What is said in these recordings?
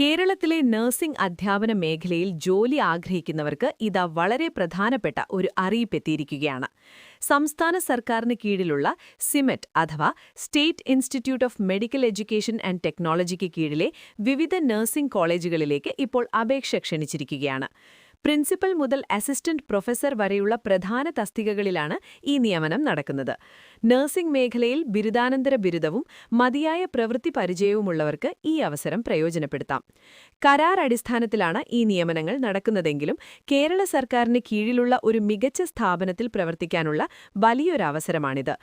കേരളത്തിലെ നഴ്സിംഗ് അധ്യാപന മേഖലയിൽ ജോലി ആഗ്രഹിക്കുന്നവർക്ക് ഇതാ വളരെ പ്രധാനപ്പെട്ട ഒരു അറിയിപ്പെത്തിയിരിക്കുകയാണ്. സംസ്ഥാന സർക്കാരിന് കീഴിലുള്ള സിമെറ്റ് അഥവാ state institute of medical education and ടെക്നോളജിക്ക് കീഴിലെ വിവിധ നഴ്സിംഗ് കോളേജുകളിലേക്ക് ഇപ്പോൾ അപേക്ഷ ക്ഷണിച്ചിരിക്കുകയാണ്. പ്രിൻസിപ്പൽ മുതൽ അസിസ്റ്റന്റ് പ്രൊഫസർ വരെയുള്ള പ്രധാന തസ്തികകളിലാണ് ഈ നിയമനം നടക്കുന്നത്. നഴ്സിംഗ് മേഖലയിൽ ബിരുദാനന്തര ബിരുദവും മതിയായ പ്രവൃത്തി പരിചയവുമുള്ളവർക്ക് ഈ അവസരം പ്രയോജനപ്പെടുത്താം. കരാർ അടിസ്ഥാനത്തിലാണ് ഈ നിയമനങ്ങൾ നടക്കുന്നതെങ്കിലും കേരള സർക്കാരിന് കീഴിലുള്ള ഒരു മികച്ച സ്ഥാപനത്തിൽ പ്രവർത്തിക്കാനുള്ള വലിയൊരവസരമാണിത്.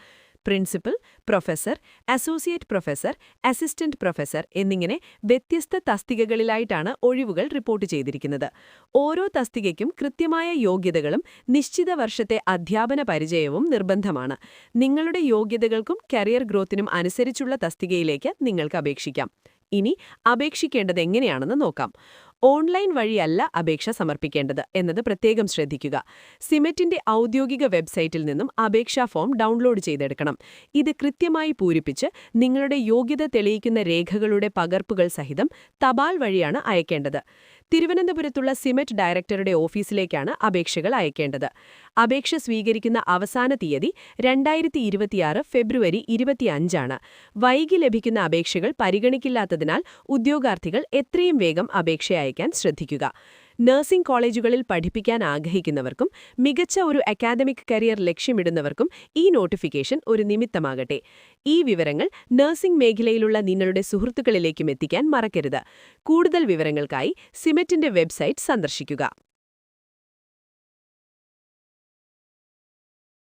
Principal professor associate professor assistant professor എന്നിങ്ങനെ വ്യത്യസ്ത തസ്തികകളിലായിട്ടാണ് ഒഴിവുകൾ റിപ്പോർട്ട് ചെയ്തിരിക്കുന്നത്. ഓരോ തസ്തികയ്ക്കും കൃത്യമായ യോഗ്യതകളും നിശ്ചിത വർഷത്തെ അധ്യാപന പരിചയവും നിർബന്ധമാണ്. നിങ്ങളുടെ യോഗ്യതകൾക്കും കരിയർ ഗ്രോത്തിനും അനുസരിച്ചുള്ള തസ്തികയിലേക്ക് നിങ്ങൾക്ക് അപേക്ഷിക്കാം. ഇനി അപേക്ഷിക്കേണ്ടത് എങ്ങനെയാണെന്ന് നോക്കാം. ഓൺലൈൻ വഴിയല്ല അപേക്ഷ സമർപ്പിക്കേണ്ടത് എന്നത് പ്രത്യേകം ശ്രദ്ധിക്കുക. സിമെറ്റിന്റെ ഔദ്യോഗിക വെബ്സൈറ്റിൽ നിന്നും അപേക്ഷാ ഫോം ഡൗൺലോഡ് ചെയ്തെടുക്കണം. ഇത് കൃത്യമായി പൂരിപ്പിച്ച് നിങ്ങളുടെ യോഗ്യത തെളിയിക്കുന്ന രേഖകളുടെ പകർപ്പുകൾ സഹിതം തപാൽ വഴിയാണ് അയക്കേണ്ടത്. തിരുവനന്തപുരത്തുള്ള സിമെറ്റ് ഡയറക്ടറുടെ ഓഫീസിലേക്കാണ് അപേക്ഷകൾ അയക്കേണ്ടത്. അപേക്ഷ സ്വീകരിക്കുന്ന അവസാന തീയതി രണ്ടായിരത്തി ഇരുപത്തിയാറ് ഫെബ്രുവരി ഇരുപത്തിയഞ്ചാണ്. വൈകി ലഭിക്കുന്ന അപേക്ഷകൾ പരിഗണിക്കില്ലാത്തതിനാൽ ഉദ്യോഗാർത്ഥികൾ എത്രയും വേഗം അപേക്ഷ അയക്കാൻ ശ്രദ്ധിക്കുക. നഴ്സിംഗ് കോളേജുകളിൽ പഠിപ്പിക്കാൻ ആഗ്രഹിക്കുന്നവർക്കും മികച്ച ഒരു അക്കാദമിക് കരിയർ ലക്ഷ്യമിടുന്നവർക്കും ഈ നോട്ടിഫിക്കേഷൻ ഒരു നിമിത്തമാകട്ടെ. ഈ വിവരങ്ങൾ നഴ്സിംഗ് മേഖലയിലുള്ള നിങ്ങളുടെ സുഹൃത്തുക്കളിലേക്കും എത്തിക്കാൻ മറക്കരുത്. കൂടുതൽ വിവരങ്ങൾക്കായി സിമെറ്റിന്റെ വെബ്സൈറ്റ് സന്ദർശിക്കുക.